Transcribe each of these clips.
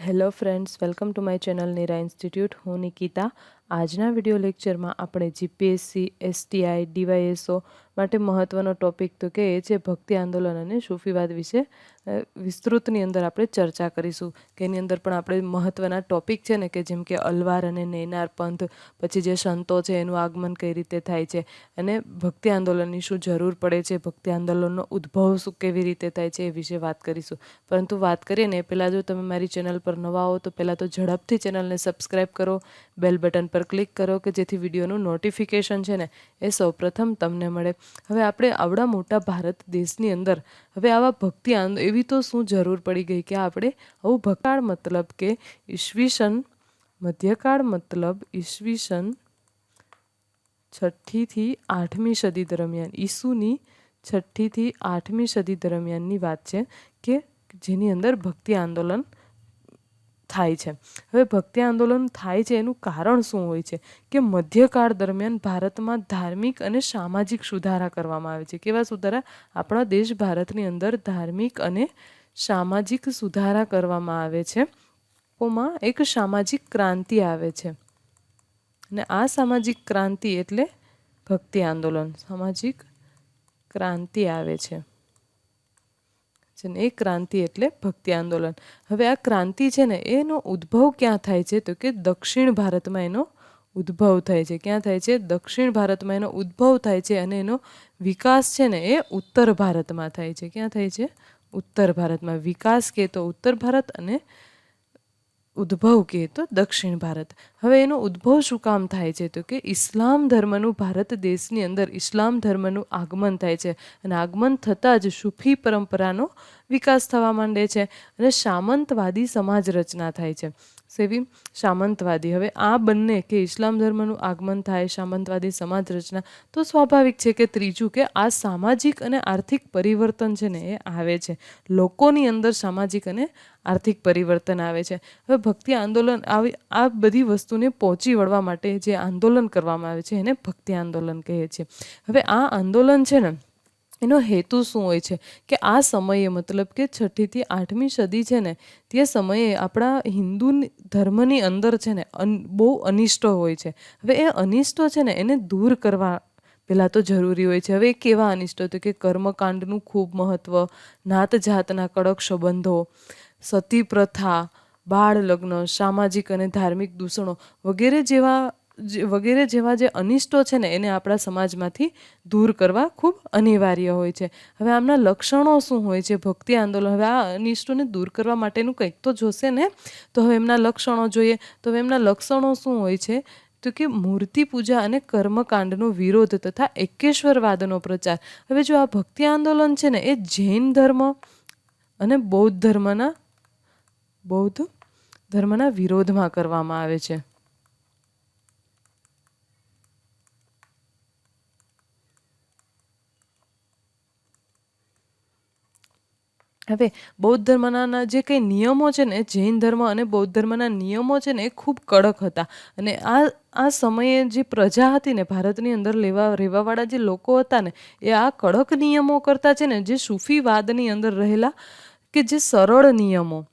Hello friends welcome to my channel Neera institute હું નિકિતા આજના video લેક્ચરમાં આપણે જીપીએસસી એસટીઆઈ ડીવાયએસઓ માટે મહત્ત્વનો ટોપિક તો કે એ છે ભક્તિ આંદોલન અને સૂફીવાદ વિશે. વિસ્તૃતની અંદર આપણે ચર્ચા કરીશું. કે એની અંદર પણ આપણે મહત્ત્વના ટોપિક છે ને કે જેમ કે અલવાર અને નૈનાર પંથ, પછી જે સંતો છે એનું આગમન કઈ રીતે થાય છે અને ભક્તિ આંદોલનની શું જરૂર પડે છે, ભક્તિ આંદોલનનો ઉદ્ભવ શું કેવી રીતે થાય છે એ વિશે વાત કરીશું. પરંતુ વાત કરીએ ને પહેલાં જો તમે મારી ચેનલ પર નવા હો તો પહેલાં તો ઝડપથી ચેનલને સબસ્ક્રાઈબ કરો બેલ બટન પર ક્લિક કરો કે જેથી વિડીયોનું નોટિફિકેશન છે ને એ સૌપ્રથમ તમને મળે. હવે આપણે આવડા મોટા ભારત દેશની અંદર હવે આવા ભક્તિ એવી તો શું જરૂર પડી ગઈ કે આપણે આવું ભકાળ મતલબ કે ઈસવીસન, મધ્યકાળ મતલબ ઈસવીસન છઠ્ઠીથી આઠમી સદી દરમિયાન, ઈસુની છઠ્ઠીથી આઠમી સદી દરમિયાનની વાત છે કે જેની અંદર ભક્તિ આંદોલન થાય છે. હવે ભક્તિ આંદોલન થાય છે એનું કારણ શું હોય છે? કે મધ્યકાળ દરમિયાન ભારતમાં ધાર્મિક અને સામાજિક સુધારા કરવામાં આવે છે. કેવા સુધારા? આપણા દેશ ભારતની અંદર ધાર્મિક અને સામાજિક સુધારા કરવામાં આવે છે. ઓમાં એક સામાજિક ક્રાંતિ આવે છે. અને આ સામાજિક ક્રાંતિ એટલે ભક્તિ આંદોલન. સામાજિક ક્રાંતિ આવે છે. છે ને, એ ક્રાંતિ એટલે ભક્તિ આંદોલન. હવે આ ક્રાંતિ છે ને, એનો ઉદ્ભવ ક્યાં થાય છે? તો કે દક્ષિણ ભારતમાં એનો ઉદ્ભવ થાય છે. ક્યાં થાય છે? દક્ષિણ ભારતમાં એનો ઉદ્ભવ થાય છે અને એનો વિકાસ છે ને, એ ઉત્તર ભારતમાં થાય છે. ક્યાં થાય છે? ઉત્તર ભારતમાં. વિકાસ કે તો ઉત્તર ભારત અને ઉદ્ભવ કહે તો દક્ષિણ ભારત. હવે એનો ઉદ્ભવ શું કામ થાય છે? તો કે ઇસ્લામ ધર્મનું ભારત દેશની અંદર ઇસ્લામ ધર્મનું આગમન થાય છે. અને આગમન થતાં જ સૂફી પરંપરાનો વિકાસ થવા માંડે છે અને સામંતવાદી સમાજ રચના થાય છે. સેવી સામંતવાદી. હવે આ બંને કે ઇસ્લામ ધર્મનું આગમન થાય, સામંતવાદી સમાજ રચના, તો સ્વાભાવિક છે કે ત્રીજું કે આ સામાજિક અને આર્થિક પરિવર્તન છે ને એ આવે છે. લોકોની અંદર સામાજિક અને આર્થિક પરિવર્તન આવે છે. હવે ભક્તિ આંદોલન આવી, આ બધી વસ્તુને પહોંચી વળવા માટે જે આંદોલન કરવામાં આવે છે એને ભક્તિ આંદોલન કહે છે. હવે આ આંદોલન છે ને એનો હેતુ શું હોય છે? કે આ સમયે મતલબ કે છઠ્ઠીથી આઠમી સદી છે ને, તે સમયે આપણા હિન્દુ ધર્મની અંદર છે ને બહુ અનિષ્ટો હોય છે. હવે એ અનિષ્ટો છે ને, એને દૂર કરવા પહેલાં તો જરૂરી હોય છે. હવે એ કેવા અનિષ્ટો તો કે કર્મકાંડનું ખૂબ મહત્ત્વ નાત જાતના કડક સંબંધો સતી પ્રથા બાળ લગ્ન સામાજિક અને ધાર્મિક દૂષણો વગેરે જેવા વગેરે જેવા જે અનિષ્ટો છે ને, એને આપણા સમાજમાંથી દૂર કરવા ખૂબ અનિવાર્ય હોય છે. હવે આમના લક્ષણો શું હોય છે? ભક્તિ આંદોલન, હવે આ અનિષ્ટોને દૂર કરવા માટેનું કંઈક તો જોશે ને? તો હવે એમના લક્ષણો જોઈએ. તો હવે એમના લક્ષણો શું હોય છે? તો કે મૂર્તિ પૂજા અને કર્મકાંડનો વિરોધ તથા એકેશ્વરવાદનો પ્રચાર. હવે જો આ ભક્તિ આંદોલન છે ને, એ જૈન ધર્મ અને બૌદ્ધ ધર્મના બૌદ્ધ ધર્મના વિરોધમાં કરવામાં આવે છે. હવે બૌદ્ધ ધર્મના જે કંઈ નિયમો છે ને, જૈન ધર્મ અને બૌદ્ધ ધર્મના નિયમો છે ને, એ ખૂબ કડક હતા. અને આ આ સમયે જે પ્રજા હતી ને, ભારતની અંદર લેવા, રહેવાવાળા જે લોકો હતા ને, એ આ કડક નિયમો કરતા છે ને, જે સૂફીવાદની અંદર રહેલા કે જે સરળ નિયમો,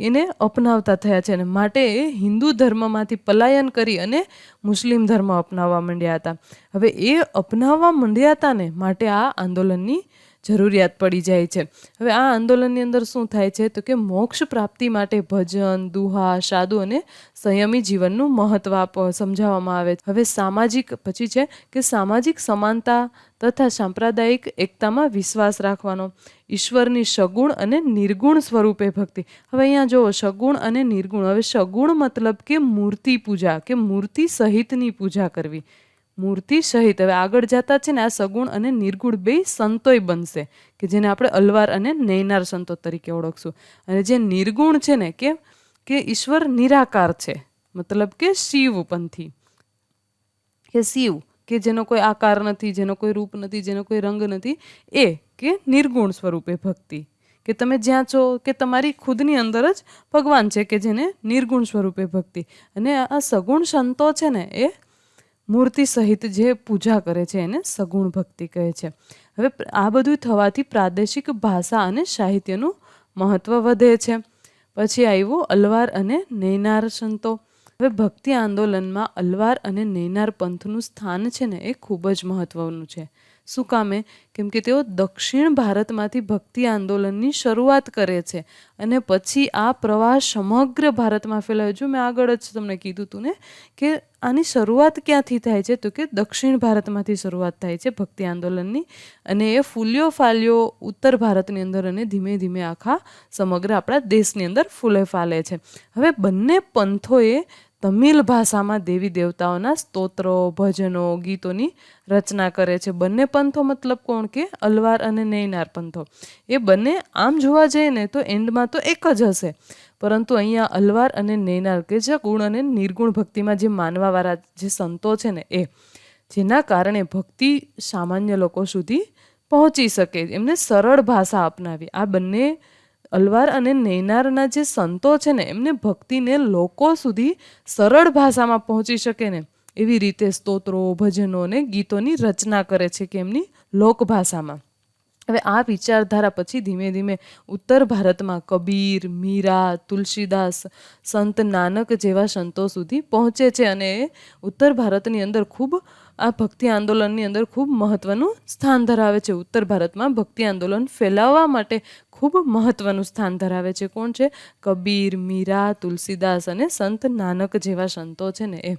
એને અપનાવતા થયા છે અને માટે એ હિન્દુ ધર્મમાંથી પલાયન કરી અને મુસ્લિમ ધર્મ અપનાવવા માંડ્યા હતા. હવે એ અપનાવવા માંડ્યા હતા ને, માટે આ આંદોલનની જરૂરિયાત પડી જાય છે. હવે આ આંદોલનની અંદર શું થાય છે? તો કે મોક્ષ પ્રાપ્તિ માટે ભજન, દુહા સાદુ અને સંયમી જીવનનું મહત્વ સમજાવવામાં આવે છે. હવે સામાજિક, પછી છે કે સામાજિક સમાનતા તથા સાંપ્રદાયિક એકતામાં વિશ્વાસ રાખવાનો, ઈશ્વરની સગુણ અને નિર્ગુણ સ્વરૂપે ભક્તિ. હવે અહીંયા જુઓ, સગુણ અને નિર્ગુણ. હવે સગુણ મતલબ કે મૂર્તિ પૂજા, કે મૂર્તિ સહિતની પૂજા કરવી. મૂર્તિ સહિત. હવે આગળ જતા છે ને આ સગુણ અને નિર્ગુણ બે સંતોય બનશે, કે જેને આપણે અલવાર અને નૈનાર સંતો તરીકે ઓળખશું. અને જે નિર્ગુણ છે ને કે કે ઈશ્વર નિરાકાર છે, મતલબ કે શિવપંથી કે શિવ, કે જેનો કોઈ આકાર નથી, જેનો કોઈ રૂપ નથી, જેનો કોઈ રંગ નથી, એ કે નિર્ગુણ સ્વરૂપે ભક્તિ. કે તમે જ્યાં છો, કે તમારી ખુદની અંદર જ ભગવાન છે, કે જેને નિર્ગુણ સ્વરૂપે ભક્તિ. અને આ સગુણ સંતો છે ને એ મૂર્તિ સહિત જે પૂજા કરે છે એને સગુણ ભક્તિ કહે છે. હવે આ બધું થવાથી પ્રાદેશિક ભાષા અને સાહિત્યનું મહત્ત્વ વધે છે. પછી આવ્યું અલવાર અને નૈનાર સંતો. હવે ભક્તિ આંદોલનમાં અલવાર અને નૈનાર પંથનું સ્થાન છે ને એ ખૂબ જ મહત્ત્વનું છે. શું કામે? કેમ કે તેઓ દક્ષિણ ભારતમાંથી ભક્તિ આંદોલનની શરૂઆત કરે છે. અને પછી આ પ્રવાહ સમગ્ર ભારતમાં ફેલાયો. જો મેં આગળ જ તમને કીધું હતું ને કે આની શરૂઆત ક્યાંથી થાય છે? તો કે દક્ષિણ ભારતમાંથી શરૂઆત થાય છે ભક્તિ આંદોલનની. અને એ ફૂલ્યો ફાલ્યો ઉત્તર ભારતની અંદર અને ધીમે ધીમે આખા સમગ્ર આપણા દેશની અંદર ફૂલે ફાલે છે. હવે બંને પંથોએ તમિલ ભાષામાં દેવી દેવતાઓના સ્તોત્રો, ભજનો, ગીતોની રચના કરે છે. બંને પંથો મતલબ કોણ કે? અલવાર અને નૈનાર પંથો. એ બંને આમ જોવા જઈએ ને તો એન્ડમાં તો એક જ હશે. પરંતુ અહીંયા અલવાર અને નૈનાર કે જે ગુણ અને નિર્ગુણ ભક્તિમાં જે માનવાવાળા જે સંતો છે ને એ, જેના કારણે ભક્તિ સામાન્ય લોકો સુધી પહોંચી શકે. એમને સરળ ભાષા અપનાવી. આ બંને અલવાર અને નૈનારના જે સંતો છે ને, એમને ભક્તિને લોકો સુધી સરળ ભાષામાં પહોંચી શકે ને, એવી રીતે સ્તોત્રો, ભજનો અને ગીતોની રચના કરે છે કે એમની લોકભાષામાં. હવે આ વિચારધારા પછી ધીમે ધીમે ઉત્તર ભારતમાં કબીર, મીરા, તુલસીદાસ, સંત નાનક જેવા સંતો સુધી પહોંચે છે અને ઉત્તર ભારતની અંદર ખૂબ આ ભક્તિ આંદોલનની અંદર ખૂબ મહત્ત્વનું સ્થાન ધરાવે છે. ઉત્તર ભારતમાં ભક્તિ આંદોલન ફેલાવવા માટે ખૂબ મહત્ત્વનું સ્થાન ધરાવે છે. કોણ છે? કબીર, મીરા, તુલસીદાસ અને સંત નાનક જેવા સંતો છે ને એ.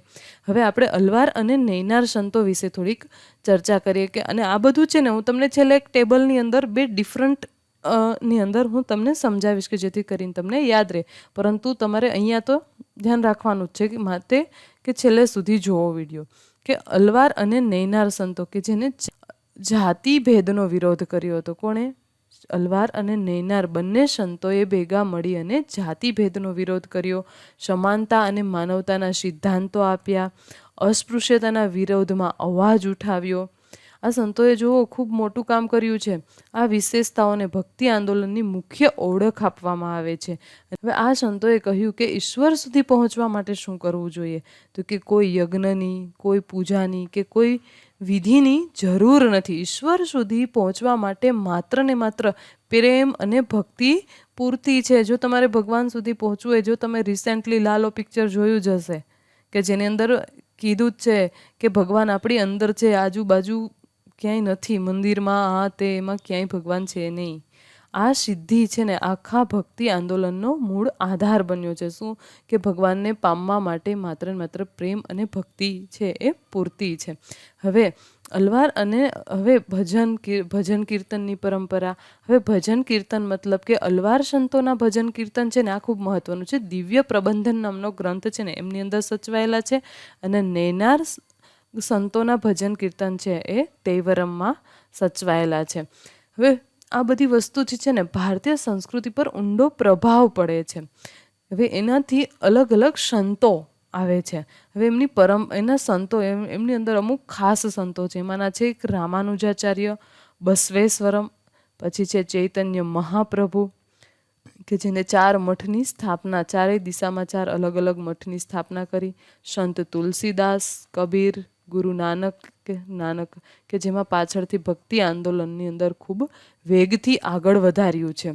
હવે આપણે અલવાર અને નૈનાર સંતો વિશે થોડીક ચર્ચા કરીએ કે અને આ બધું છે ને હું તમને છેલ્લે એક ટેબલની અંદર બે ડિફરન્ટની અંદર હું તમને સમજાવીશ કે જેથી કરીને તમને યાદ રહે. પરંતુ તમારે અહીંયા તો ધ્યાન રાખવાનું જ છે કે માટે કે છેલ્લે સુધી જોવો વીડિયો. કે અલવાર અને નૈનાર સંતો કે જેને જાતિ ભેદનો વિરોધ કર્યો હતો. કોણે? અલવાર અને નૈનાર બંને સંતોએ ભેગા મળી અને જાતિભેદનો વિરોધ કર્યો. સમાનતા અને માનવતાના સિદ્ધાંતો આપ્યા. અસ્પૃશ્યતાના વિરોધમાં અવાજ ઉઠાવ્યો. આ સંતોએ જુઓ, ખૂબ મોટું કામ કર્યું છે. આ વિશેષતાઓને ભક્તિ આંદોલનની મુખ્ય ઓળખ આપવામાં આવે છે. હવે આ સંતોએ કહ્યું કે ઈશ્વર સુધી પહોંચવા માટે શું કરવું જોઈએ? તો કે કોઈ યજ્ઞની, કોઈ પૂજાની કે કોઈ વિધિની જરૂર નથી. ઈશ્વર સુધી પહોંચવા માટે માત્ર ને માત્ર પ્રેમ અને ભક્તિ પૂરતી છે. જો તમારે ભગવાન સુધી પહોંચવું હોય, જો તમે રિસેન્ટલી લાલો પિક્ચર જોયું જ હશે, કે જેની અંદર કીધું જ છે કે ભગવાન આપણી અંદર છે, આજુબાજુ ક્યાંય નથી, મંદિરમાં આ તે, એમાં ક્યાંય ભગવાન છે નહીં. આ સિદ્ધિ છે ને આખા ભક્તિ આંદોલનનો મૂળ આધાર બન્યો છે. શું? કે ભગવાનને પામવા માટે માત્ર માત્ર પ્રેમ અને ભક્તિ છે એ પૂરતી છે. હવે અલવાર અને હવે ભજન ભજન કીર્તનની પરંપરા. હવે ભજન કીર્તન મતલબ કે અલવાર સંતોના ભજન કીર્તન છે ને આ ખૂબ મહત્વનું છે. દિવ્ય પ્રબંધન નામનો ગ્રંથ છે ને એમની અંદર સચવાયેલા છે. અને નૈનાર સંતોના ભજન કીર્તન છે એ તૈવરમમાં સચવાયેલા છે. હવે આ બધી વસ્તુ જે છે ને ભારતીય સંસ્કૃતિ પર ઊંડો પ્રભાવ પડે છે. હવે એનાથી અલગ અલગ સંતો આવે છે. હવે એમની પરમ, એના સંતો એમ, એમની અંદર અમુક ખાસ સંતો છે. એમાંના છે એક રામાનુજાચાર્ય, બસવેશ્વરમ, પછી છે ચૈતન્ય મહાપ્રભુ, કે જેને ચાર મઠની સ્થાપના, ચારેય દિશામાં ચાર અલગ અલગ મઠની સ્થાપના કરી. સંત તુલસીદાસ, કબીર ગુરુ નાનક કે નાનક કે જેમાં પાછળથી ભક્તિ આંદોલનની અંદર ખૂબ વેગથી આગળ વધાર્યું છે.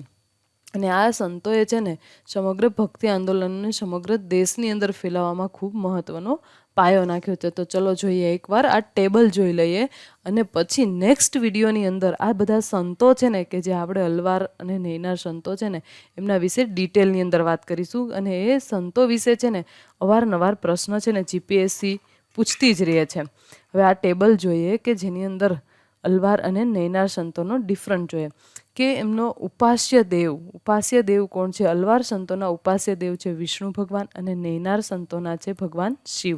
અને આ સંતોએ છે ને સમગ્ર ભક્તિ આંદોલનને સમગ્ર દેશની અંદર ફેલાવવામાં ખૂબ મહત્ત્વનો પાયો નાખ્યો છે. તો ચલો જોઈએ એકવાર આ ટેબલ જોઈ લઈએ અને પછી નેક્સ્ટ વિડીયોની અંદર આ બધા સંતો છે ને કે જે આપણે અલવાર અને નૈનાર સંતો છે ને એમના વિશે ડિટેલની અંદર વાત કરીશું. અને એ સંતો વિશે છે ને અવારનવાર પ્રશ્ન છે ને જીપીએસસી પૂછતી જ રહે છે. હવે આ ટેબલ જોઈએ કે જેની અંદર અલવાર અને નૈનાર સંતોનો ડિફરન્ટ જોઈએ. કે એમનો ઉપાસ્ય દેવ ઉપાસ્ય દેવ કોણ છે? અલવાર સંતોના ઉપાસ્ય દેવ છે વિષ્ણુ ભગવાન અને નૈનાર સંતોના છે ભગવાન શિવ.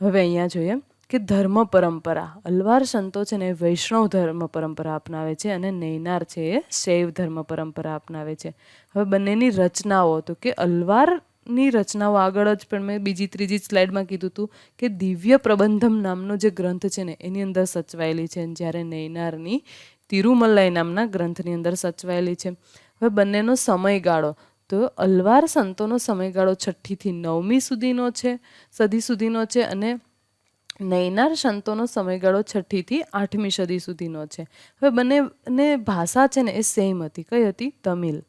હવે અહીંયા જોઈએ કે ધર્મ પરંપરા. અલવાર સંતો છે ને વૈષ્ણવ ધર્મ પરંપરા અપનાવે છે અને નૈનાર છે એ શૈવ ધર્મ પરંપરા અપનાવે છે. હવે બંનેની રચનાઓ તો કે અલવાર ની રચનાઓ આગળ જ પણ મેં બીજી ત્રીજી સ્લાઇડમાં કીધું હતું કે દિવ્ય પ્રબંધમ નામનો જે ગ્રંથ છે ને, એની અંદર સચવાયેલી છે. જ્યારે નૈનારની તિરુમલાઈ નામના ગ્રંથની અંદર સચવાયેલી છે. હવે બંનેનો સમયગાળો. તો અલવાર સંતોનો સમયગાળો છઠ્ઠીથી નવમી સુધીનો છે, સદી સુધીનો છે અને નૈનાર સંતોનો સમયગાળો છઠ્ઠીથી આઠમી સદી સુધીનો છે. હવે બંનેને ભાષા છે ને એ સેમ હતી. કઈ હતી? તમિલ.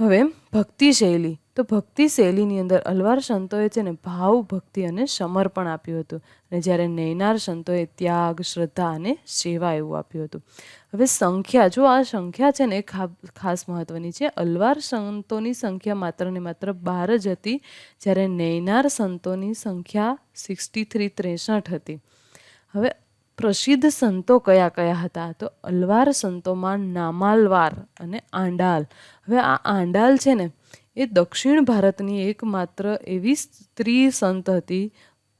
હવે ભક્તિ શૈલી તો ભક્તિ શૈલીની અંદર અલવાર સંતોએ છે ને ભાવ, ભક્તિ અને સમર્પણ આપ્યું હતું. અને જ્યારે નૈનાર સંતોએ ત્યાગ, શ્રદ્ધા અને સેવા એવું આપ્યું હતું. હવે સંખ્યા, જો આ સંખ્યા છે ને એ ખાસ મહત્વની છે. અલવાર સંતોની સંખ્યા માત્ર ને માત્ર બાર જ હતી, જ્યારે નૈનાર સંતોની સંખ્યા સિક્સટી થ્રી, ત્રેસઠ હતી. હવે પ્રસિદ્ધ સંતો કયા કયા હતા? તો અલવાર સંતોમાં નામાલવાર અને આંડાલ. હવે આ આંડાલ છે ને એ દક્ષિણ ભારતની એકમાત્ર એવી સ્ત્રી સંત હતી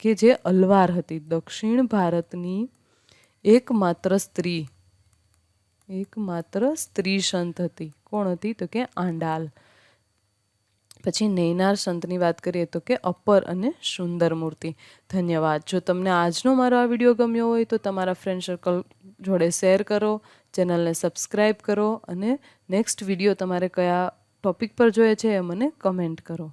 કે જે અલવાર હતી. દક્ષિણ ભારતની એકમાત્ર સ્ત્રી એકમાત્ર સ્ત્રી સંત હતી. કોણ હતી? તો કે આંડાલ. પછી નૈનાર સંતની વાત કરીએ તો કે અપર અને સુંદર મૂર્તિ ધન્યવાદ. જો તમને આજનો મારો આ વીડિયો ગમ્યો હોય તો તમારા ફ્રેન્ડ સર્કલ જોડે શેર કરો ચેનલને સબસ્ક્રાઈબ કરો અને નેક્સ્ટ વીડિયો તમારે કયા ટોપિક પર જોઈએ છે એ મને કમેન્ટ કરો.